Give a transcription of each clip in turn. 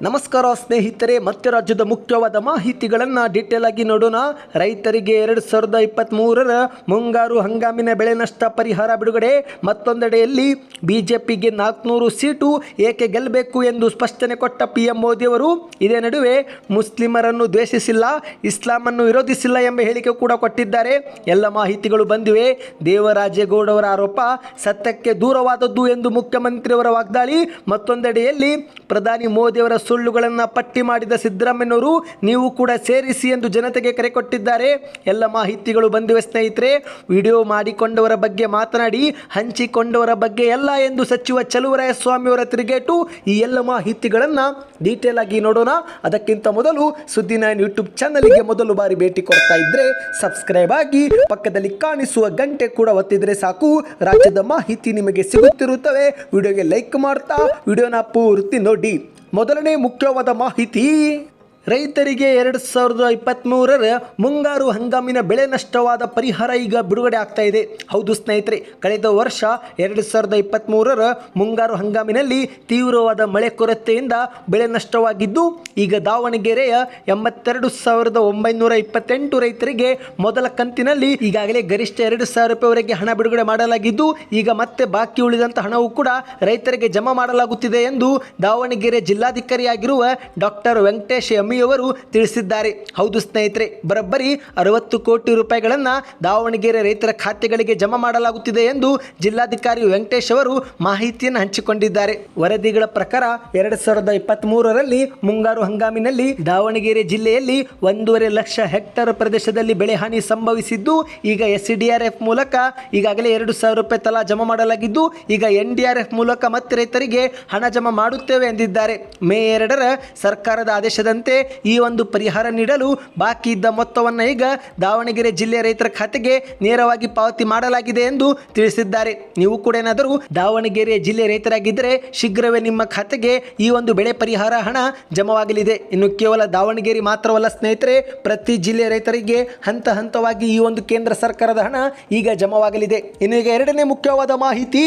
ನಮಸ್ಕಾರ ಸ್ನೇಹಿತರೆ, ಮತ್ತೆ ರಾಜ್ಯದ ಮುಖ್ಯವಾದ ಮಾಹಿತಿಗಳನ್ನು ಡೀಟೇಲ್ ಆಗಿ ನೋಡೋಣ. ರೈತರಿಗೆ ಎರಡು ಸಾವಿರದ ಇಪ್ಪತ್ತ್ಮೂರರ ಮುಂಗಾರು ಹಂಗಾಮಿನ ಬೆಳೆ ನಷ್ಟ ಪರಿಹಾರ ಬಿಡುಗಡೆ. ಮತ್ತೊಂದೆಡೆಯಲ್ಲಿ ಬಿಜೆಪಿಗೆ ನಾಲ್ಕುನೂರು ಸೀಟು ಏಕೆ ಗೆಲ್ಲಬೇಕು ಎಂದು ಸ್ಪಷ್ಟನೆ ಕೊಟ್ಟ ಪಿ ಎಂ ಮೋದಿಯವರು ಇದೇ ನಡುವೆ ಮುಸ್ಲಿಮರನ್ನು ದ್ವೇಷಿಸಿಲ್ಲ, ಇಸ್ಲಾಮನ್ನು ವಿರೋಧಿಸಿಲ್ಲ ಎಂಬ ಹೇಳಿಕೆ ಕೂಡ ಕೊಟ್ಟಿದ್ದಾರೆ. ಎಲ್ಲ ಮಾಹಿತಿಗಳು ಬಂದಿವೆ. ದೇವರಾಜೇಗೌಡ ಅವರ ಆರೋಪ ಸತ್ಯಕ್ಕೆ ದೂರವಾದದ್ದು ಎಂದು ಮುಖ್ಯಮಂತ್ರಿಯವರ ವಾಗ್ದಾಳಿ. ಮತ್ತೊಂದೆಡೆಯಲ್ಲಿ ಪ್ರಧಾನಿ ಮೋದಿಯವರ ಸುಳ್ಳುಗಳನ್ನು ಪಟ್ಟಿ ಮಾಡಿದ ಸಿದ್ದರಾಮಯ್ಯನವರು ನೀವು ಕೂಡ ಸೇರಿಸಿ ಎಂದು ಜನತೆಗೆ ಕರೆ ಕೊಟ್ಟಿದ್ದಾರೆ. ಎಲ್ಲ ಮಾಹಿತಿಗಳು ಬಂದಿವೆ ಸ್ನೇಹಿತರೆ. ವಿಡಿಯೋ ಮಾಡಿಕೊಂಡವರ ಬಗ್ಗೆ ಮಾತನಾಡಿ, ಹಂಚಿಕೊಂಡವರ ಬಗ್ಗೆ ಎಲ್ಲ ಎಂದು ಸಚಿವ ಚಲುವರಾಯ ಸ್ವಾಮಿಯವರ ತಿರುಗೇಟು. ಈ ಎಲ್ಲ ಮಾಹಿತಿಗಳನ್ನು ಡೀಟೇಲ್ ಆಗಿ ನೋಡೋಣ. ಅದಕ್ಕಿಂತ ಮೊದಲು ಸುದ್ದಿ ಯೂಟ್ಯೂಬ್ ಚಾನಲ್ಗೆ ಮೊದಲು ಬಾರಿ ಭೇಟಿ ಕೊಡ್ತಾ ಇದ್ರೆ ಸಬ್ಸ್ಕ್ರೈಬ್ ಆಗಿ, ಪಕ್ಕದಲ್ಲಿ ಕಾಣಿಸುವ ಗಂಟೆ ಕೂಡ ಒತ್ತಿದ್ರೆ ಸಾಕು. ರಾಜ್ಯದ ಮಾಹಿತಿ ನಿಮಗೆ ಸಿಗುತ್ತಿರುತ್ತವೆ. ವಿಡಿಯೋಗೆ ಲೈಕ್ ಮಾಡ್ತಾ, ವಿಡಿಯೋನ ಪೂರ್ತಿ ನೋಡಿ. ಮೊದಲನೇ ಮುಖ್ಯವಾದ ಮಾಹಿತಿ ರೈತರಿಗೆ ಎರಡು ಸಾವಿರದ ಇಪ್ಪತ್ತ್ಮೂರರ ಮುಂಗಾರು ಹಂಗಾಮಿನ ಬೆಳೆ ನಷ್ಟವಾದ ಪರಿಹಾರ ಈಗ ಬಿಡುಗಡೆ ಆಗ್ತಾ ಇದೆ. ಹೌದು ಸ್ನೇಹಿತರೆ, ಕಳೆದ ವರ್ಷ ಎರಡು ಸಾವಿರದ ಇಪ್ಪತ್ತ್ಮೂರರ ಮುಂಗಾರು ಹಂಗಾಮಿನಲ್ಲಿ ತೀವ್ರವಾದ ಮಳೆ ಕೊರತೆಯಿಂದ ಬೆಳೆ ನಷ್ಟವಾಗಿದ್ದು, ಈಗ ದಾವಣಗೆರೆಯ ಎಂಬತ್ತೆರಡು ಸಾವಿರದ ಒಂಬೈನೂರ ಇಪ್ಪತ್ತೆಂಟು ರೈತರಿಗೆ ಮೊದಲ ಕಂತಿನಲ್ಲಿ ಈಗಾಗಲೇ ಗರಿಷ್ಠ ಎರಡು ಸಾವಿರ ರೂಪಾಯಿವರೆಗೆ ಹಣ ಬಿಡುಗಡೆ ಮಾಡಲಾಗಿದ್ದು, ಈಗ ಮತ್ತೆ ಬಾಕಿ ಉಳಿದಂಥ ಹಣವು ಕೂಡ ರೈತರಿಗೆ ಜಮಾ ಮಾಡಲಾಗುತ್ತಿದೆ ಎಂದು ದಾವಣಗೆರೆ ಜಿಲ್ಲಾಧಿಕಾರಿಯಾಗಿರುವ ಡಾಕ್ಟರ್ ವೆಂಕಟೇಶ್ ಎಮ್ಮಿಯವರು ತಿಳಿಸಿದ್ದಾರೆ. ಹೌದು ಸ್ನೇಹಿತರೆ, ಬರೋಬ್ಬರಿ ಅರವತ್ತು ಕೋಟಿ ರೂಪಾಯಿಗಳನ್ನು ದಾವಣಗೆರೆ ರೈತರ ಖಾತೆಗಳಿಗೆ ಜಮಾ ಮಾಡಲಾಗುತ್ತಿದೆ ಎಂದು ಜಿಲ್ಲಾಧಿಕಾರಿ ವೆಂಕಟೇಶ್ ಅವರು ಮಾಹಿತಿಯನ್ನು ಹಂಚಿಕೊಂಡಿದ್ದಾರೆ. ವರದಿಗಳ ಪ್ರಕಾರ ಎರಡು ಸಾವಿರದ ಇಪ್ಪತ್ತ್ ಮೂರರಲ್ಲಿ ಮುಂಗಾರು ಹಂಗಾಮಿನಲ್ಲಿ ದಾವಣಗೆರೆ ಜಿಲ್ಲೆಯಲ್ಲಿ ಒಂದೂವರೆ ಲಕ್ಷ ಹೆಕ್ಟರ್ ಪ್ರದೇಶದಲ್ಲಿ ಬೆಳೆ ಹಾನಿ ಸಂಭವಿಸಿದ್ದು, ಈಗ ಎಸ್ ಮೂಲಕ ಈಗಾಗಲೇ ಎರಡು ಸಾವಿರ ರೂಪಾಯಿ ತಲಾ ಜಮಾ ಮಾಡಲಾಗಿದ್ದು, ಈಗ ಎನ್ ಮೂಲಕ ಮತ್ತೆ ರೈತರಿಗೆ ಹಣ ಜಮಾ ಮಾಡುತ್ತೇವೆ ಎಂದಿದ್ದಾರೆ. ಮೇ ಎರಡರ ಸರ್ಕಾರದ ಆದೇಶದಂತೆ ಈ ಒಂದು ಪರಿಹಾರ ನೀಡಲು ಬಾಕಿ ಇದ್ದ ಮೊತ್ತವನ್ನು ಈಗ ದಾವಣಗೆರೆ ಜಿಲ್ಲೆ ರೈತರ ಖಾತೆಗೆ ನೇರವಾಗಿ ಪಾವತಿ ಮಾಡಲಾಗಿದೆ ಎಂದು ತಿಳಿಸಿದ್ದಾರೆ. ನೀವು ಕೂಡ ಏನಾದರೂ ದಾವಣಗೆರೆ ಜಿಲ್ಲೆ ರೈತರಾಗಿದ್ದರೆ ಶೀಘ್ರವೇ ನಿಮ್ಮ ಖಾತೆಗೆ ಈ ಒಂದು ಬೆಳೆ ಪರಿಹಾರ ಹಣ ಜಮವಾಗಲಿದೆ. ಇನ್ನು ಕೇವಲ ದಾವಣಗೆರೆ ಮಾತ್ರವಲ್ಲ ಸ್ನೇಹಿತರೆ, ಪ್ರತಿ ಜಿಲ್ಲೆ ರೈತರಿಗೆ ಹಂತ ಹಂತವಾಗಿ ಈ ಒಂದು ಕೇಂದ್ರ ಸರ್ಕಾರದ ಹಣ ಈಗ ಜಮವಾಗಲಿದೆ. ಇನ್ನು ಈಗ ಎರಡನೇ ಮುಖ್ಯವಾದ ಮಾಹಿತಿ.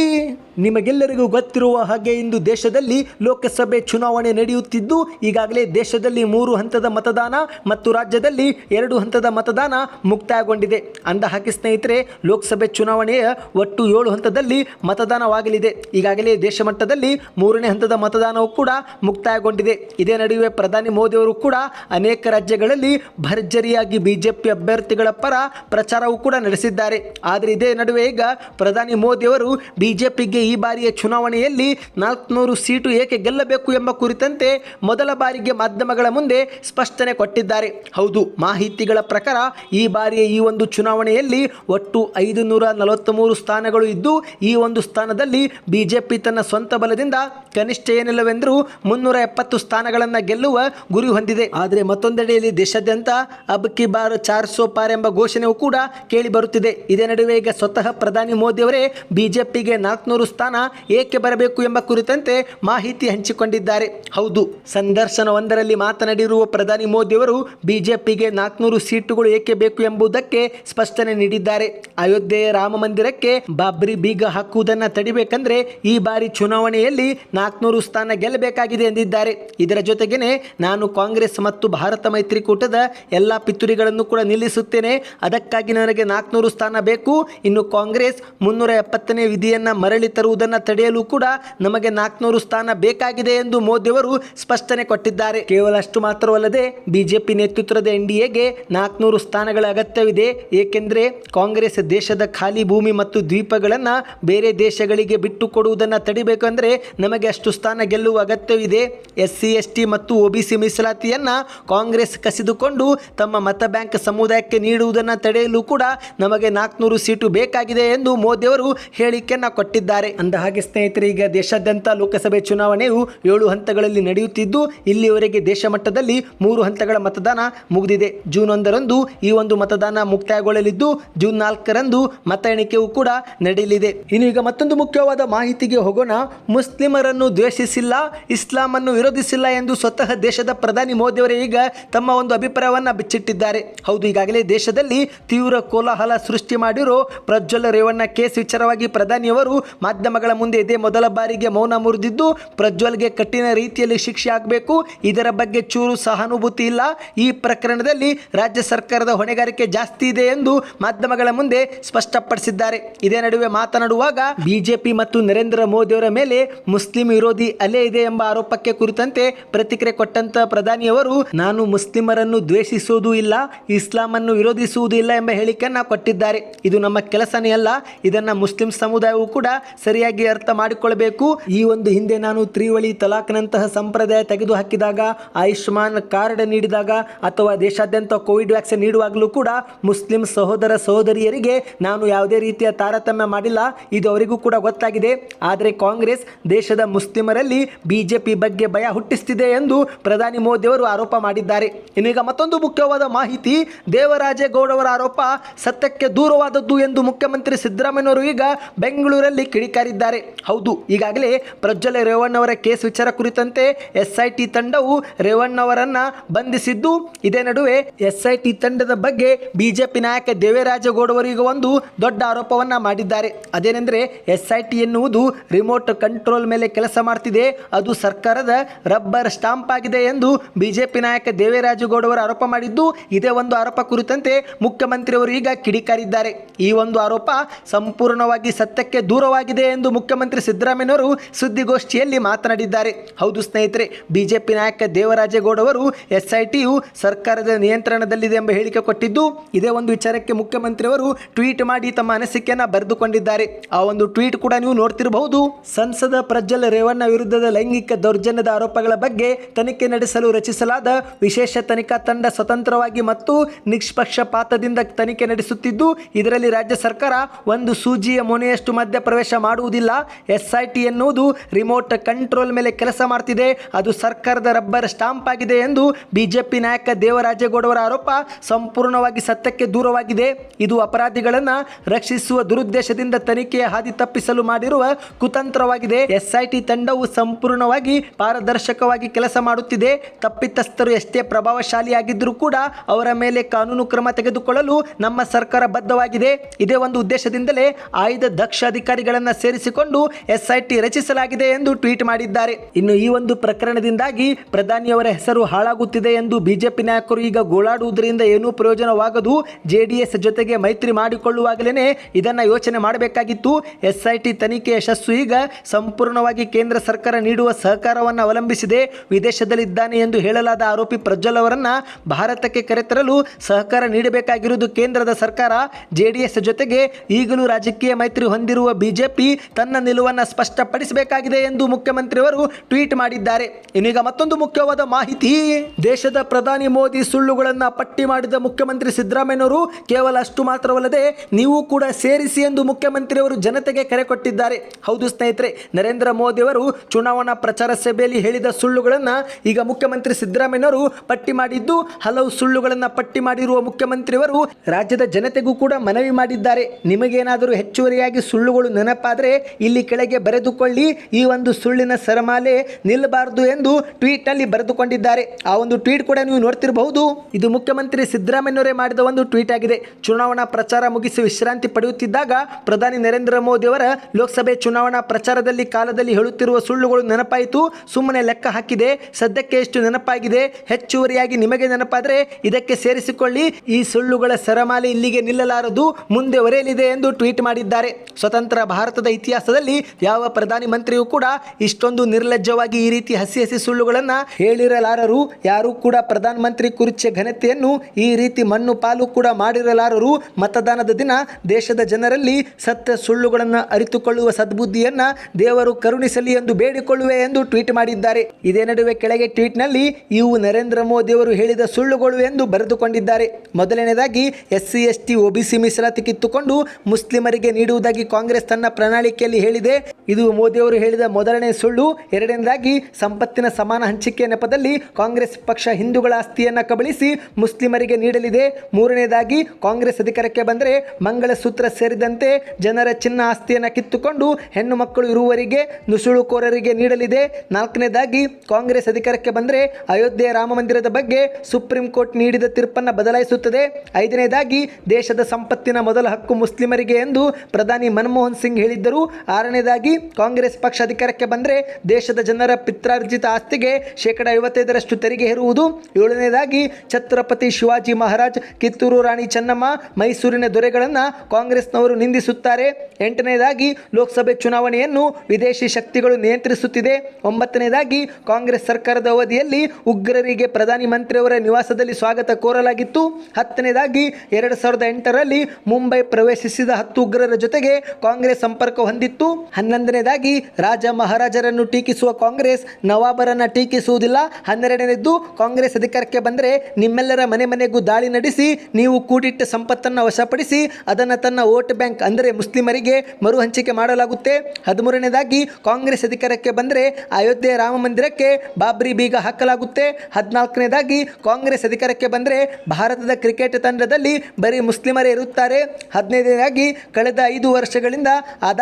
ನಿಮಗೆಲ್ಲರಿಗೂ ಗೊತ್ತಿರುವ ಹಾಗೆ ಇಂದು ದೇಶದಲ್ಲಿ ಲೋಕಸಭೆ ಚುನಾವಣೆ ನಡೆಯುತ್ತಿದ್ದು, ಈಗಾಗಲೇ ದೇಶದಲ್ಲಿ ಮೂರು ಹಂತದ ಮತದಾನ ಮತ್ತು ರಾಜ್ಯದಲ್ಲಿ ಎರಡು ಹಂತದ ಮತದಾನ ಮುಕ್ತಾಯಗೊಂಡಿದೆ. ಅಂದ ಹಾಗೆ ಸ್ನೇಹಿತರೆ, ಲೋಕಸಭೆ ಚುನಾವಣೆಯ ಒಟ್ಟು ಏಳು ಹಂತದಲ್ಲಿ ಮತದಾನವಾಗಲಿದೆ. ಈಗಾಗಲೇ ದೇಶ ಮಟ್ಟದಲ್ಲಿ ಮೂರನೇ ಹಂತದ ಮತದಾನವು ಕೂಡ ಮುಕ್ತಾಯಗೊಂಡಿದೆ. ಇದೇ ನಡುವೆ ಪ್ರಧಾನಿ ಮೋದಿಯವರು ಕೂಡ ಅನೇಕ ರಾಜ್ಯಗಳಲ್ಲಿ ಭರ್ಜರಿಯಾಗಿ ಬಿಜೆಪಿ ಅಭ್ಯರ್ಥಿಗಳ ಪರ ಪ್ರಚಾರವೂ ಕೂಡ ನಡೆಸಿದ್ದಾರೆ. ಆದರೆ ಇದೇ ನಡುವೆ ಈಗ ಪ್ರಧಾನಿ ಮೋದಿಯವರು ಬಿಜೆಪಿಗೆ ಈ ಬಾರಿಯ ಚುನಾವಣೆಯಲ್ಲಿ ನಾಲ್ಕುನೂರು ಸೀಟು ಏಕೆ ಗೆಲ್ಲಬೇಕು ಎಂಬ ಕುರಿತಂತೆ ಮೊದಲ ಬಾರಿಗೆ ಮಾಧ್ಯಮಗಳ ಮುಂದೆ ಸ್ಪಷ್ಟನೆ ಕೊಟ್ಟಿದ್ದಾರೆ. ಹೌದು, ಮಾಹಿತಿಗಳ ಪ್ರಕಾರ ಈ ಬಾರಿಯ ಈ ಒಂದು ಚುನಾವಣೆಯಲ್ಲಿ ಒಟ್ಟು ಐದು ನಲವತ್ತ್ಮೂರು ಸ್ಥಾನಗಳು ಇದ್ದು, ಈ ಒಂದು ಸ್ಥಾನದಲ್ಲಿ ಬಿಜೆಪಿ ತನ್ನ ಸ್ವಂತ ಬಲದಿಂದ ಕನಿಷ್ಠ ಏನಿಲ್ಲವೆಂದರೂ ಮುನ್ನೂರ ಎಪ್ಪತ್ತು ಸ್ಥಾನಗಳನ್ನು ಗೆಲ್ಲುವ ಗುರಿ ಹೊಂದಿದೆ. ಆದರೆ ಮತ್ತೊಂದೆಡೆಯಲ್ಲಿ ದೇಶಾದ್ಯಂತ ಅಬ್ ಕಿ ಬಾರ್ ಚಾರ್ ಸೋ ಪಾರ್ ಎಂಬ ಘೋಷಣೆಯೂ ಕೂಡ ಕೇಳಿ ಬರುತ್ತಿದೆ. ಇದೇ ನಡುವೆ ಈಗ ಸ್ವತಃ ಪ್ರಧಾನಿ ಮೋದಿಯವರೇ ಬಿಜೆಪಿಗೆ ನಾಲ್ಕುನೂರು ಸ್ಥಾನ ಏಕೆ ಬರಬೇಕು ಎಂಬ ಕುರಿತಂತೆ ಮಾಹಿತಿ ಹಂಚಿಕೊಂಡಿದ್ದಾರೆ. ಹೌದು, ಸಂದರ್ಶನವೊಂದರಲ್ಲಿ ಮಾತನಾಡಿರುವ ಪ್ರಧಾನಿ ಮೋದಿ ಅವರು ಬಿಜೆಪಿಗೆ ನಾಲ್ಕುನೂರು ಸೀಟುಗಳು ಏಕೆ ಬೇಕು ಎಂಬುದಕ್ಕೆ ಸ್ಪಷ್ಟನೆ ನೀಡಿದ್ದಾರೆ. ಅಯೋಧ್ಯೆಯ ರಾಮ ಮಂದಿರಕ್ಕೆ ಬಾಬ್ರಿ ಬೀಗ ಹಾಕುವುದನ್ನು ತಡಿಬೇಕಂದ್ರೆ ಈ ಬಾರಿ ಚುನಾವಣೆಯಲ್ಲಿ ನಾಲ್ಕುನೂರು ಸ್ಥಾನ ಗೆಲ್ಲಬೇಕಾಗಿದೆ ಎಂದಿದ್ದಾರೆ. ಇದರ ಜೊತೆಗೇನೆ ನಾನು ಕಾಂಗ್ರೆಸ್ ಮತ್ತು ಭಾರತ ಮೈತ್ರಿಕೂಟದ ಎಲ್ಲ ಪಿತುರಿಗಳನ್ನು ಕೂಡ ನಿಲ್ಲಿಸುತ್ತೇನೆ. ಅದಕ್ಕಾಗಿ ನನಗೆ ನಾಲ್ಕುನೂರು ಸ್ಥಾನ ಬೇಕು. ಇನ್ನು ಕಾಂಗ್ರೆಸ್ ಮುನ್ನೂರ ಎಪ್ಪತ್ತನೇ ವಿಧಿಯನ್ನು ಮರಳಿ ತರುವುದನ್ನು ತಡೆಯಲು ಕೂಡ ನಮಗೆ ನಾಲ್ಕುನೂರು ಸ್ಥಾನ ಬೇಕಾಗಿದೆ ಎಂದು ಮೋದಿಯವರು ಸ್ಪಷ್ಟನೆ ಕೊಟ್ಟಿದ್ದಾರೆ. ಕೇವಲ ಅಷ್ಟು ಮಾತ್ರವಲ್ಲದೆ ಬಿಜೆಪಿ ನೇತೃತ್ವದ ಎನ್ ಡಿ ಎಗೆ ನಾಲ್ಕುನೂರು ಸ್ಥಾನಗಳ ಅಗತ್ಯವಿದೆ. ಏಕೆಂದರೆ ಕಾಂಗ್ರೆಸ್ ದೇಶದ ಖಾಲಿ ಭೂಮಿ ಮತ್ತು ದ್ವೀಪಗಳನ್ನು ಬೇರೆ ದೇಶಗಳಿಗೆ ಬಿಟ್ಟು ಕೊಡುವುದನ್ನು ತಡಿಬೇಕಂದ್ರೆ ನಮಗೆ ಅಷ್ಟು ಸ್ಥಾನ ಗೆಲ್ಲುವ ಅಗತ್ಯವಿದೆ. ಎಸ್ ಸಿ ಎಸ್ ಟಿ ಮತ್ತು ಒ ಬಿ ಸಿ ಮೀಸಲಾತಿಯನ್ನು ಕಾಂಗ್ರೆಸ್ ಕಸಿದುಕೊಂಡು ತಮ್ಮ ಮತ ಬ್ಯಾಂಕ್ ಸಮುದಾಯಕ್ಕೆ ನೀಡುವುದನ್ನು ತಡೆಯಲು ಕೂಡ ನಮಗೆ ನಾಲ್ಕುನೂರು ಸೀಟು ಬೇಕಾಗಿದೆ ಎಂದು ಮೋದಿಯವರು ಹೇಳಿಕೆಯನ್ನು ಕೊಟ್ಟಿದ್ದಾರೆ. ಅಂದ ಹಾಗೆ, ಸ್ನೇಹಿತರೆ, ಈಗ ದೇಶಾದ್ಯಂತ ಲೋಕಸಭೆ ಚುನಾವಣೆಯು ಏಳು ಹಂತಗಳಲ್ಲಿ ನಡೆಯುತ್ತಿದ್ದು ಇಲ್ಲಿಯವರೆಗೆ ದೇಶ ಮಟ್ಟದಲ್ಲಿ ಮೂರು ಹಂತಗಳ ಮತದಾನ ಮುಗಿದಿದೆ. ಜೂನ್ ಒಂದರಂದು ಈ ಒಂದು ಮತದಾನ ಮುಕ್ತಾಯಗೊಳ್ಳಲಿದ್ದು, ಜೂನ್ ನಾಲ್ಕರಂದು ಮತ ಎಣಿಕೆಯೂ ಕೂಡ ನಡೆಯಲಿದೆ. ಇನ್ನು ಈಗ ಮತ್ತೊಂದು ಮುಖ್ಯವಾದ ಮಾಹಿತಿಗೆ ಹೋಗೋಣ. ಮುಸ್ಲಿಮರನ್ನು ದ್ವೇಷಿಸಿಲ್ಲ ಇಸ್ಲಾಂ ಅನ್ನು ವಿರೋಧಿಸಿಲ್ಲ ಎಂದು ಸ್ವತಃ ದೇಶದ ಪ್ರಧಾನಿ ಮೋದಿಯವರೇ ಈಗ ತಮ್ಮ ಒಂದು ಅಭಿಪ್ರಾಯವನ್ನ ಬಿಚ್ಚಿಟ್ಟಿದ್ದಾರೆ. ಹೌದು, ಈಗಾಗಲೇ ದೇಶದಲ್ಲಿ ತೀವ್ರ ಕೋಲಾಹಲ ಸೃಷ್ಟಿ ಮಾಡಿರೋ ಪ್ರಜ್ವಲ್ ರೇವಣ್ಣ ಕೇಸ್ ವಿಚಾರವಾಗಿ ಪ್ರಧಾನಿಯವರು ಮಾಧ್ಯಮಗಳ ಮುಂದೆ ಇದೇ ಮೊದಲ ಬಾರಿಗೆ ಮೌನ ಮುರಿದಿದ್ದು, ಪ್ರಜ್ವಲ್ಗೆ ಕಠಿಣ ರೀತಿಯಲ್ಲಿ ಶಿಕ್ಷೆ ಆಗಬೇಕು. ಇದರ ಬಗ್ಗೆ ಚೂರು ಸಹಾನುಭೂತಿ ಇಲ್ಲ. ಈ ಪ್ರಕರಣದಲ್ಲಿ ರಾಜ್ಯ ಸರ್ಕಾರದ ಹೊಣೆಗಾರಿಕೆ ಜಾಸ್ತಿ ಇದೆ ಎಂದು ಮಾಧ್ಯಮಗಳ ಮುಂದೆ ಸ್ಪಷ್ಟಪಡಿಸಿದ್ದಾರೆ. ಇದೇ ನಡುವೆ ಮಾತನಾಡುವಾಗ, ಬಿಜೆಪಿ ಮತ್ತು ನರೇಂದ್ರ ಮೋದಿಯವರ ಮೇಲೆ ಮುಸ್ಲಿಂ ವಿರೋಧಿ ಅಲೆ ಇದೆ ಎಂಬ ಆರೋಪಕ್ಕೆ ಕುರಿತಂತೆ ಪ್ರತಿಕ್ರಿಯೆ ಕೊಟ್ಟಂತ ಪ್ರಧಾನಿಯವರು, ನಾನು ಮುಸ್ಲಿಮರನ್ನು ದ್ವೇಷಿಸುವುದೂ ಇಲ್ಲ, ಇಸ್ಲಾಮನ್ನು ವಿರೋಧಿಸುವುದೂ ಇಲ್ಲ ಎಂಬ ಹೇಳಿಕೆಯನ್ನು ಕೊಟ್ಟಿದ್ದಾರೆ. ಇದು ನಮ್ಮ ಕೆಲಸನೇ ಅಲ್ಲ. ಇದನ್ನ ಮುಸ್ಲಿಂ ಸಮುದಾಯವು ಕೂಡ ಸರಿಯಾಗಿ ಅರ್ಥ ಮಾಡಿಕೊಳ್ಳಬೇಕು ಈ ಒಂದು ಹಿಂದೆ ನಾನು ತ್ರಿವಳಿ ತಲಾಕ್ನಂತಹ ಸಂಪ್ರದಾಯ ತೆಗೆದು ಹಾಕಿದಾಗ ಆಯುಷ್ಮಾನ್ ಕಾರ್ಡ್ ನೀಡಿದಾಗ ಅಥವಾ ದೇಶಾದ್ಯಂತ ಕೋವಿಡ್ ವ್ಯಾಕ್ಸಿನ್ ನೀಡುವಾಗಲೂ ಕೂಡ ಮುಸ್ಲಿಂ ಸಹೋದರ ಸಹೋದರಿಯರಿಗೆ ನಾನು ಯಾವುದೇ ರೀತಿಯ ತಾರತಮ್ಯ ಮಾಡಿಲ್ಲ. ಇದು ಅವರಿಗೂ ಕೂಡ ಗೊತ್ತಾಗಿದೆ. ಆದರೆ ಕಾಂಗ್ರೆಸ್ ದೇಶದ ಮುಸ್ಲಿಮರಲ್ಲಿ ಬಿಜೆಪಿ ಬಗ್ಗೆ ಭಯ ಹುಟ್ಟಿಸ್ತಿದೆ ಎಂದು ಪ್ರಧಾನಿ ಮೋದಿಯವರು ಆರೋಪ ಮಾಡಿದ್ದಾರೆ. ಇನ್ನೀಗ ಮತ್ತೊಂದು ಮುಖ್ಯವಾದ ಮಾಹಿತಿ, ದೇವರಾಜೇಗೌಡವರ ಆರೋಪ ಸತ್ಯಕ್ಕೆ ದೂರವಾದದ್ದು ಎಂದು ಮುಖ್ಯಮಂತ್ರಿ ಸಿದ್ದರಾಮಯ್ಯವರು ಈಗ ಬೆಂಗಳೂರಲ್ಲಿ ಕಿಡಿಕಾರಿದ್ದಾರೆ ಹೌದು, ಈಗಾಗಲೇ ಪ್ರಜ್ವಲ್ ರೇವಣ್ಣವರ ಕೇಸ್ ವಿಚಾರ ಕುರಿತಂತೆ ಎಸ್ಐಟಿ ತಂಡವು ರೇವಣ್ಣವರನ್ನ ಬಂಧಿಸಿದ್ದು, ಇದೇ ನಡುವೆ ಎಸ್ಐಟಿ ತಂಡದ ಬಗ್ಗೆ ಬಿಜೆಪಿ ನಾಯಕ ದೇವರಾಜೇಗೌಡವರು ಗೌಡವರಿಗೆ ಒಂದು ದೊಡ್ಡ ಆರೋಪವನ್ನ ಮಾಡಿದ್ದಾರೆ. ಅದೇನೆಂದರೆ ಎಸ್ಐಟಿ ಎನ್ನುವುದು ರಿಮೋಟ್ ಕಂಟ್ರೋಲ್ ಮೇಲೆ ಕೆಲಸ ಮಾಡ್ತಿದೆ, ಅದು ಸರ್ಕಾರದ ರಬ್ಬರ್ ಸ್ಟಾಂಪ್ ಆಗಿದೆ ಎಂದು ಬಿಜೆಪಿ ನಾಯಕ ದೇವರಾಜೇಗೌಡವರು ಆರೋಪ ಮಾಡಿದ್ದು, ಇದೇ ಒಂದು ಆರೋಪ ಕುರಿತಂತೆ ಮುಖ್ಯಮಂತ್ರಿಯವರು ಈಗ ಕಿಡಿಕಾರಿದ್ದಾರೆ. ಈ ಒಂದು ಆರೋಪ ಸಂಪೂರ್ಣವಾಗಿ ಸತ್ಯಕ್ಕೆ ದೂರವಾಗಿದೆ ಎಂದು ಮುಖ್ಯಮಂತ್ರಿ ಸಿದ್ದರಾಮಯ್ಯನವರು ಸುದ್ದಿಗೋಷ್ಠಿಯಲ್ಲಿ ಮಾತನಾಡಿದ್ದಾರೆ. ಹೌದು ಸ್ನೇಹಿತರೆ, ಬಿಜೆಪಿ ನಾಯಕ ದೇವರಾಜೇಗೌಡ ಅವರು ಎಸ್ಐಟಿಯು ಸರ್ಕಾರದ ನಿಯಂತ್ರಣದಲ್ಲಿದೆ ಎಂಬ ಹೇಳಿಕೆ ಕೊಟ್ಟಿದ್ದು, ಇದೇ ಒಂದು ವಿಚಾರಕ್ಕೆ ಮುಖ್ಯಮಂತ್ರಿಯವರು ಟ್ವೀಟ್ ಮಾಡಿ ತಮ್ಮ ಅನಿಸಿಕೆಯನ್ನು ಬರೆದುಕೊಂಡಿದ್ದಾರೆ. ಆ ಒಂದು ಟ್ವೀಟ್ ಕೂಡ ನೀವು ನೋಡ್ತಿರಬಹುದು. ಸಂಸದ ಪ್ರಜ್ವಲ್ ರೇವಣ್ಣ ವಿರುದ್ಧದ ಲೈಂಗಿಕ ದೌರ್ಜನ್ಯದ ಆರೋಪಗಳ ಬಗ್ಗೆ ತನಿಖೆ ನಡೆಸಲು ರಚಿಸಲಾದ ವಿಶೇಷ ತನಿಖಾ ತಂಡ ಸ್ವತಂತ್ರವಾಗಿ ಮತ್ತು ನಿಷ್ಪಕ್ಷಪಾತದಿಂದ ತನಿಖೆ ನಡೆಸುತ್ತಿದ್ದು, ಇದರಲ್ಲಿ ರಾಜ್ಯ ಸರ್ಕಾರ ಒಂದು ಸೂಜಿಯ ಮೊನೆಯಷ್ಟು ಮಧ್ಯ ಪ್ರವೇಶ ಮಾಡುವುದಿಲ್ಲ. ಎಸ್ಐಟಿ ಎನ್ನುವುದು ರಿಮೋಟ್ ಕಂಟ್ರೋಲ್ ಮೇಲೆ ಕೆಲಸ ಮಾಡ್ತಿದೆ. ಅದು ಸರ್ಕಾರದ ರಬ್ಬರ್ ಸ್ಟಾಂಪ್ ಆಗಿದೆ ಎಂದು ಬಿಜೆಪಿ ನಾಯಕ ದೇವರಾಜೇಗೌಡವರ ಆರೋಪ ಸಂಪೂರ್ಣವಾಗಿ ಸತ್ಯಕ್ಕೆ ದೂರವಾಗಿದೆ. ಇದು ಅಪರಾಧಿಗಳನ್ನು ರಕ್ಷಿಸುವ ದುರುದ್ದೇಶದಿಂದ ತನಿಖೆಯ ಹಾದಿ ತಪ್ಪಿಸಲು ಮಾಡಿರುವ ಕುತಂತ್ರವಾಗಿದೆ. ಎಸ್ಐಟಿ ತಂಡವು ಸಂಪೂರ್ಣವಾಗಿ ಪಾರದರ್ಶಕವಾಗಿ ಕೆಲಸ ಮಾಡುತ್ತಿದೆ. ತಪ್ಪಿತಸ್ಥರು ಎಷ್ಟೇ ಪ್ರಭಾವಶಾಲಿಯಾಗಿದ್ದರೂ ಕೂಡ ಅವರ ಮೇಲೆ ಕಾನೂನು ಕ್ರಮ ತೆಗೆದುಕೊಳ್ಳಲು ನಮ್ಮ ಸರ್ಕಾರ ಬದ್ಧವಾಗಿದೆ. ಇದೇ ಒಂದು ಉದ್ದೇಶದಿಂದಲೇ ಆಯ್ದ ದಕ್ಷ ಅಧಿಕಾರಿಗಳನ್ನು ಸೇರಿಸಿಕೊಂಡು ಎಸ್ಐಟಿ ರಚಿಸಲಾಗಿದೆ ಎಂದು ಟ್ವೀಟ್ ಮಾಡಿದ್ದಾರೆ. ಇನ್ನು ಈ ಒಂದು ಪ್ರಕರಣದಿಂದಾಗಿ ಪ್ರಧಾನಿಯವರ ಹೆಸರು ಹಾಳಾಗುತ್ತಿದೆ ಎಂದು ಬಿಜೆಪಿ ನಾಯಕರು ಈಗ ಗೋಳಾಡುವುದರಿಂದ ಏನೂ ಪ್ರಯೋಜನವಾಗದು. ಜೆಡಿಎಸ್ ಜೊತೆಗೆ ಮೈತ್ರಿ ಮಾಡಿಕೊಳ್ಳುವಾಗಲೇ ಇದನ್ನ ಯೋಚನೆ ಮಾಡಬೇಕಾಗಿತ್ತು. ಎಸ್ಐಟಿ ತನಿಖೆ ಯಶಸ್ಸು ಈಗ ಸಂಪೂರ್ಣವಾಗಿ ಕೇಂದ್ರ ಸರ್ಕಾರ ನೀಡುವ ಸಹಕಾರವನ್ನು ಅವಲಂಬಿಸಿದೆ. ವಿದೇಶದಲ್ಲಿದ್ದಾನೆ ಎಂದು ಹೇಳಲಾದ ಆರೋಪಿ ಪ್ರಜ್ವಲ್ ಅವರನ್ನ ಭಾರತಕ್ಕೆ ಕರೆತರಲು ಸಹಕಾರ ನೀಡಬೇಕಾಗಿರುವುದು ಕೇಂದ್ರದ ಸರ್ಕಾರ. ಜೆಡಿಎಸ್ ಜೊತೆಗೆ ಈಗಲೂ ರಾಜಕೀಯ ಮೈತ್ರಿ ಹೊಂದಿರುವ ಬಿಜೆಪಿ ತನ್ನ ನಿಲುವನ್ನು ಸ್ಪಷ್ಟಪಡಿಸಬೇಕಾಗಿದೆ ಎಂದು ಮುಖ್ಯಮಂತ್ರಿಯವರು ಟ್ವೀಟ್ ಮಾಡಿದ್ದಾರೆ. ಇನ್ನೀಗ ಮತ್ತೊಂದು ಮುಖ್ಯವಾದ ಮಾಹಿತಿ. ದೇಶದ ಪ್ರಧಾನಿ ಮೋದಿ ಸುಳ್ಳುಗಳನ್ನು ಪಟ್ಟಿ ಮಾಡಿದ ಮುಖ್ಯಮಂತ್ರಿ ಸಿದ್ದರಾಮಯ್ಯನವರು ಕೇವಲ ಅಷ್ಟು ಮಾತ್ರವಲ್ಲದೆ ನೀವು ಕೂಡ ಸೇರಿಸಿ ಎಂದು ಮುಖ್ಯಮಂತ್ರಿಯವರು ಜನತೆಗೆ ಕರೆ ಕೊಟ್ಟಿದ್ದಾರೆ. ಹೌದು ಸ್ನೇಹಿತರೆ, ನರೇಂದ್ರ ಮೋದಿ ಅವರು ಚುನಾವಣಾ ಪ್ರಚಾರ ಸಭೆಯಲ್ಲಿ ಹೇಳಿದ ಸುಳ್ಳುಗಳನ್ನು ಈಗ ಮುಖ್ಯಮಂತ್ರಿ ಸಿದ್ದರಾಮಯ್ಯನವರು ಪಟ್ಟಿ ಮಾಡಿದ್ದು, ಹಲವು ಸುಳ್ಳುಗಳನ್ನು ಪಟ್ಟಿ ಮಾಡಿರುವ ಮುಖ್ಯಮಂತ್ರಿಯವರು ರಾಜ್ಯದ ಜನತೆಗೂ ಕೂಡ ಮನವಿ ಮಾಡಿದ್ದಾರೆ. ನಿಮಗೇನಾದರೂ ಹೆಚ್ಚುವರಿಯಾಗಿ ಸುಳ್ಳುಗಳು ನೆನಪಾದರೆ ಇಲ್ಲಿ ಕೆಳಗೆ ಬರೆದುಕೊಳ್ಳಿ, ಈ ಒಂದು ಸುಳ್ಳಿನ ಸರಮಾಲೆ ನಿಲ್ಲಬಾರದು ಎಂದು ಟ್ವೀಟ್ನಲ್ಲಿ ಬರೆದುಕೊಂಡಿದ್ದಾರೆ. ಆ ಒಂದು ಟ್ವೀಟ್ ಕೂಡ ನೀವು ನೋಡ್ತಿರಬಹುದು. ಇದು ಮುಖ್ಯಮಂತ್ರಿ ಸಿದ್ದರಾಮಯ್ಯನವರೇ ಮಾಡಿದ ಒಂದು ಟ್ವೀಟ್ ಆಗಿದೆ. ಚುನಾವಣಾ ಪ್ರಚಾರ ಮುಗಿಸಿ ವಿಶ್ರಾಂತಿ ಪಡೆಯುತ್ತಿದ್ದಾಗ ಪ್ರಧಾನಿ ನರೇಂದ್ರ ಮೋದಿ ಅವರ ಲೋಕಸಭೆ ಚುನಾವಣಾ ಪ್ರಚಾರದಲ್ಲಿ ಕಾಲದಲ್ಲಿ ಹೇಳುತ್ತಿರುವ ಸುಳ್ಳುಗಳು ನೆನಪಾಯಿತು. ಸುಮ್ಮನೆ ಲೆಕ್ಕ ಹಾಕಿದೆ. ಸದ್ಯಕ್ಕೆ ಎಷ್ಟು ನೆನಪಾಗಿದೆ? ಹೆಚ್ಚುವರಿಯಾಗಿ ನಿಮಗೆ ನೆನಪಾದರೆ ಇದಕ್ಕೆ ಸೇರಿಸಿಕೊಳ್ಳಿ. ಈ ಸುಳ್ಳುಗಳ ಸರಮಾಲೆ ಇಲ್ಲಿಗೆ ನಿಲ್ಲಲಾರದು, ಮುಂದೆ ಒರೆಯಲಿದೆ ಎಂದು ಟ್ವೀಟ್ ಮಾಡಿದ್ದಾರೆ. ಸ್ವತಂತ್ರ ಭಾರತದ ಇತಿಹಾಸದಲ್ಲಿ ಯಾವ ಪ್ರಧಾನಿ ಮಂತ್ರಿಯೂ ಕೂಡ ಇಷ್ಟೊಂದು ನಿರ್ಲಜ್ಜವಾಗಿ ಈ ರೀತಿ ಹಸಿ ಹಸಿ ಸುಳ್ಳುಗಳನ್ನು ಹೇಳಿರಲಾರರು. ಯಾರು ಕೂಡ ಪ್ರಧಾನ ಮಂತ್ರಿ ಕುರ್ಚಿಯ ಘನತೆಯನ್ನು ಈ ರೀತಿ ಮಣ್ಣು ಪಾಲು ಕೂಡ ಮಾಡಿರಲಾರರು. ಮತದಾನದ ದಿನ ದೇಶದ ಜನರಲ್ಲಿ ಸತ್ಯ ಸುಳ್ಳುಗಳನ್ನು ಅರಿತುಕೊಳ್ಳುವ ಸದ್ಬುದ್ಧಿಯನ್ನ ದೇವರು ಕರುಣಿಸಲಿ ಎಂದು ಬೇಡಿಕೊಳ್ಳುವೆ ಎಂದು ಟ್ವೀಟ್ ಮಾಡಿದ್ದಾರೆ. ಇದೇ ನಡುವೆ ಕೆಳಗೆ ಟ್ವೀಟ್ನಲ್ಲಿ ಇವು ನರೇಂದ್ರ ಮೋದಿ ಅವರು ಹೇಳಿದ ಸುಳ್ಳುಗಳು ಎಂದು ಬರೆದುಕೊಂಡಿದ್ದಾರೆ. ಮೊದಲನೇದಾಗಿ S C S T OBC ಮೀಸಲಾತಿ ಕಿತ್ತುಕೊಂಡು ಮುಸ್ಲಿಮರಿಗೆ ನೀಡುವುದಾಗಿ ಕಾಂಗ್ರೆಸ್ ತನ್ನ ಪ್ರಣಾಳಿಕೆಯಲ್ಲಿ ಹೇಳಿದೆ. ಇದು ಮೋದಿ ಅವರು ಹೇಳಿದ ಮೊದಲನೇ ಸುಳ್ಳು. ಎರಡನೇದಾಗಿ, ಸಂಪತ್ತಿನ ಸಮಾನ ಹಂಚಿಕೆ ನೆಪದಲ್ಲಿ ಕಾಂಗ್ರೆಸ್ ಪಕ್ಷ ಹಿಂದೂಗಳ ಆಸ್ತಿಯನ್ನು ಕಬಳಿಸಿ ಮುಸ್ಲಿಮರಿಗೆ ನೀಡಲಿದೆ. ಮೂರನೇದಾಗಿ, ಕಾಂಗ್ರೆಸ್ ಅಧಿಕಾರಕ್ಕೆ ಬಂದರೆ ಮಂಗಳಸೂತ್ರ ಸೇರಿದಂತೆ ಜನರ ಚಿನ್ನ ಆಸ್ತಿಯನ್ನು ಕಿತ್ತುಕೊಂಡು ಹೆಣ್ಣು ಮಕ್ಕಳು ಇರುವವರಿಗೆ ನುಸುಳುಕೋರರಿಗೆ ನೀಡಲಿದೆ. ನಾಲ್ಕನೇದಾಗಿ, ಕಾಂಗ್ರೆಸ್ ಅಧಿಕಾರಕ್ಕೆ ಬಂದರೆ ಅಯೋಧ್ಯೆ ರಾಮ ಮಂದಿರದ ಬಗ್ಗೆ ಸುಪ್ರೀಂ ಕೋರ್ಟ್ ನೀಡಿದ ತೀರ್ಪನ್ನು ಬದಲಾಯಿಸುತ್ತದೆ. ಐದನೇದಾಗಿ, ದೇಶದ ಸಂಪತ್ತಿನ ಮೊದಲ ಹಕ್ಕು ಮುಸ್ಲಿಮರಿಗೆ ಎಂದು ಪ್ರಧಾನಿ ಮನಮೋಹನ್ ಸಿಂಗ್ ಹೇಳಿದ್ದರು. ಆರನೇದಾಗಿ ಕಾಂಗ್ರೆಸ್ ಪಕ್ಷ ಅಧಿಕಾರಕ್ಕೆ ಬಂದರೆ ದೇಶದ ಜನರ ಪಿತ್ರಾರ್ಜಿತ ಆಸ್ತಿಗೆ ಶೇಕಡ ಐವತ್ತೈದರಷ್ಟು ತೆರಿಗೆ ಹೇರುವುದು. ಏಳನೇದಾಗಿ ಛತ್ರಪತಿ ಶಿವಾಜಿ ಮಹಾರಾಜ್, ಕಿತ್ತೂರು ರಾಣಿ ಚೆನ್ನಮ್ಮ, ಮೈಸೂರಿನ ದೊರೆಗಳನ್ನು ಕಾಂಗ್ರೆಸ್ನವರು ನಿಂದಿಸುತ್ತಾರೆ. ಎಂಟನೇದಾಗಿ ಲೋಕಸಭೆ ಚುನಾವಣೆಯನ್ನು ವಿದೇಶಿ ಶಕ್ತಿಗಳು ನಿಯಂತ್ರಿಸುತ್ತಿದೆ. ಒಂಬತ್ತನೇದಾಗಿ ಕಾಂಗ್ರೆಸ್ ಸರ್ಕಾರದ ಅವಧಿಯಲ್ಲಿ ಉಗ್ರರಿಗೆ ಪ್ರಧಾನಿ ಮಂತ್ರಿಯವರ ನಿವಾಸದಲ್ಲಿ ಸ್ವಾಗತ ಕೋರಲಾಗಿತ್ತು. ಹತ್ತನೇದಾಗಿ ಎರಡು ಸಾವಿರದ ಎಂಟರಲ್ಲಿ ಮುಂಬೈ ಪ್ರವೇಶಿಸಿದ ಹತ್ತು ಉಗ್ರರ ಜೊತೆಗೆ ಕಾಂಗ್ರೆಸ್ ಸಂಪರ್ಕ ಹೊಂದಿತ್ತು. ಹನ್ನೊಂದನೇದಾಗಿ ರಾಜ ಮಹಾರಾಜರನ್ನು ಟೀಕಿಸುವ ಕಾಂಗ್ರೆಸ್ ನವಾಬರನ್ನ ಟೀಕಿಸುವುದಿಲ್ಲ. ಹನ್ನೆರಡನೇದ್ದು ಕಾಂಗ್ರೆಸ್ ಅಧಿಕಾರಕ್ಕೆ ಬಂದರೆ ನಿಮ್ಮೆಲ್ಲರ ಮನೆ ಮನೆಗೂ ದಾಳಿ ನಡೆಸಿ, ನೀವು ಕೂಡಿಟ್ಟ ಸಂಪತ್ತನ್ನು ವಶಪಡಿಸಿ, ಅದನ್ನು ತನ್ನ ವೋಟ್ ಬ್ಯಾಂಕ್ ಅಂದರೆ ಮುಸ್ಲಿಮರಿಗೆ ಮರು ಹಂಚಿಕೆ ಮಾಡಲಾಗುತ್ತೆ. ಹದಿಮೂರನೇದಾಗಿ ಕಾಂಗ್ರೆಸ್ ಅಧಿಕಾರಕ್ಕೆ ಬಂದರೆ ಅಯೋಧ್ಯೆ ರಾಮ ಮಂದಿರಕ್ಕೆ ಬಾಬ್ರಿ ಬೀಗ ಹಾಕಲಾಗುತ್ತೆ. ಹದಿನಾಲ್ಕನೇದಾಗಿ ಕಾಂಗ್ರೆಸ್ ಅಧಿಕಾರಕ್ಕೆ ಬಂದರೆ ಭಾರತದ ಕ್ರಿಕೆಟ್ ತಂಡದಲ್ಲಿ ಬರೀ ಮುಸ್ಲಿಮರೇ ಇರುತ್ತಾರೆ. ಹದಿನೈದನೇದಾಗಿ ಕಳೆದ ಐದು ವರ್ಷಗಳಿಂದ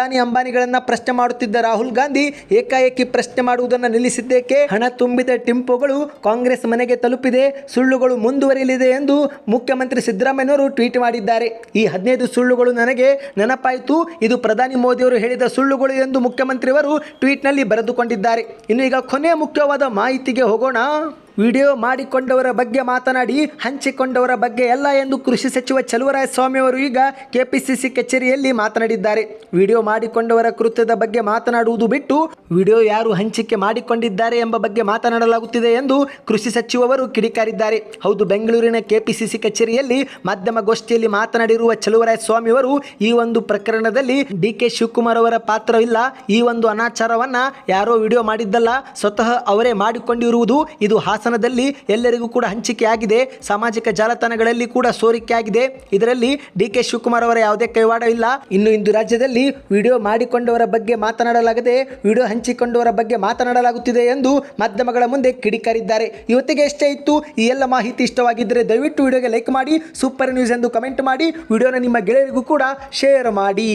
ಅದಾನಿ ಅಂಬಾನಿಗಳನ್ನು ಪ್ರಶ್ನೆ ಮಾಡುತ್ತಿದ್ದ ರಾಹುಲ್ ಗಾಂಧಿ ಏಕಾಏಕಿ ಪ್ರಶ್ನೆ ಮಾಡುವುದನ್ನು ನಿಲ್ಲಿಸಿದ್ದೇಕೆ? ಹಣ ತುಂಬಿದ ಟಿಂಪೋಗಳು ಕಾಂಗ್ರೆಸ್ ಮನೆಗೆ ತಲುಪಿದೆ, ಸುಳ್ಳುಗಳು ಮುಂದುವರಿಯಲಿದೆ ಎಂದು ಮುಖ್ಯಮಂತ್ರಿ ಸಿದ್ದರಾಮಯ್ಯನವರು ಟ್ವೀಟ್ ಮಾಡಿದ್ದಾರೆ. ಈ ಹದಿನೈದು ಸುಳ್ಳುಗಳು ನನಗೆ ನೆನಪಾಯಿತು. ಇದು ಪ್ರಧಾನಿ ಮೋದಿಯವರು ಹೇಳಿದ ಸುಳ್ಳುಗಳು ಎಂದು ಮುಖ್ಯಮಂತ್ರಿಯವರು ಟ್ವೀಟ್ನಲ್ಲಿ ಬರೆದುಕೊಂಡಿದ್ದಾರೆ. ಇನ್ನು ಈಗ ಕೊನೆಯ ಮುಖ್ಯವಾದ ಮಾಹಿತಿಗೆ ಹೋಗೋಣ. ವಿಡಿಯೋ ಮಾಡಿಕೊಂಡವರ ಬಗ್ಗೆ ಮಾತನಾಡಿ, ಹಂಚಿಕೊಂಡವರ ಬಗ್ಗೆ ಎಲ್ಲ ಎಂದು ಕೃಷಿ ಸಚಿವ ಚಲುವರಾಯ ಸ್ವಾಮಿ ಅವರು ಈಗ ಕೆಪಿಸಿಸಿ ಕಚೇರಿಯಲ್ಲಿ ಮಾತನಾಡಿದ್ದಾರೆ. ವಿಡಿಯೋ ಮಾಡಿಕೊಂಡವರ ಕೃತ್ಯದ ಬಗ್ಗೆ ಮಾತನಾಡುವುದು ಬಿಟ್ಟು, ವಿಡಿಯೋ ಯಾರು ಹಂಚಿಕೆ ಮಾಡಿಕೊಂಡಿದ್ದಾರೆ ಎಂಬ ಬಗ್ಗೆ ಮಾತನಾಡಲಾಗುತ್ತಿದೆ ಎಂದು ಕೃಷಿ ಸಚಿವರು ಕಿಡಿಕಾರಿದ್ದಾರೆ. ಹೌದು, ಬೆಂಗಳೂರಿನ ಕೆಪಿಸಿಸಿ ಕಚೇರಿಯಲ್ಲಿ ಮಾಧ್ಯಮಗೋಷ್ಠಿಯಲ್ಲಿ ಮಾತನಾಡಿರುವ ಚಲುವರಾಯ ಸ್ವಾಮಿ ಅವರು, ಈ ಒಂದು ಪ್ರಕರಣದಲ್ಲಿ ಡಿ ಕೆ ಶಿವಕುಮಾರ್ ಅವರ ಪಾತ್ರವಿಲ್ಲ. ಈ ಒಂದು ಅನಾಚಾರವನ್ನ ಯಾರೋ ವಿಡಿಯೋ ಮಾಡಿದ್ದಲ್ಲ, ಸ್ವತಃ ಅವರೇ ಮಾಡಿಕೊಂಡಿರುವುದು, ಇದು ಹಾಸನದಲ್ಲಿ ಎಲ್ಲರಿಗೂ ಕೂಡ ಹಂಚಿಕೆ ಆಗಿದೆ ಸಾಮಾಜಿಕ ಜಾಲತಾಣಗಳಲ್ಲಿ ಕೂಡ ಸೋರಿಕೆ ಆಗಿದೆ ಇದರಲ್ಲಿ ಡಿ ಕೆ ಶಿವಕುಮಾರ್ ಅವರ ಯಾವುದೇ ಕೈವಾಡವಿಲ್ಲ ಇನ್ನು ಇಂದು ರಾಜ್ಯದಲ್ಲಿ ವಿಡಿಯೋ ಮಾಡಿಕೊಂಡವರ ಬಗ್ಗೆ ಮಾತನಾಡಲಾಗದೆ, ವಿಡಿಯೋ ಹಂಚಿಕೊಂಡವರ ಬಗ್ಗೆ ಮಾತನಾಡಲಾಗುತ್ತಿದೆ ಎಂದು ಮಾಧ್ಯಮಗಳ ಮುಂದೆ ಕಿಡಿಕಾರಿದ್ದಾರೆ. ಇವತ್ತಿಗೆ ಎಷ್ಟೇ ಇತ್ತು, ಈ ಎಲ್ಲ ಮಾಹಿತಿ ಇಷ್ಟವಾಗಿದ್ದರೆ ದಯವಿಟ್ಟು ವಿಡಿಯೋಗೆ ಲೈಕ್ ಮಾಡಿ, ಸೂಪರ್ ನ್ಯೂಸ್ ಎಂದು ಕಮೆಂಟ್ ಮಾಡಿ, ವಿಡಿಯೋನ ನಿಮ್ಮ ಗೆಳೆಯರಿಗೂ ಕೂಡ ಶೇರ್ ಮಾಡಿ.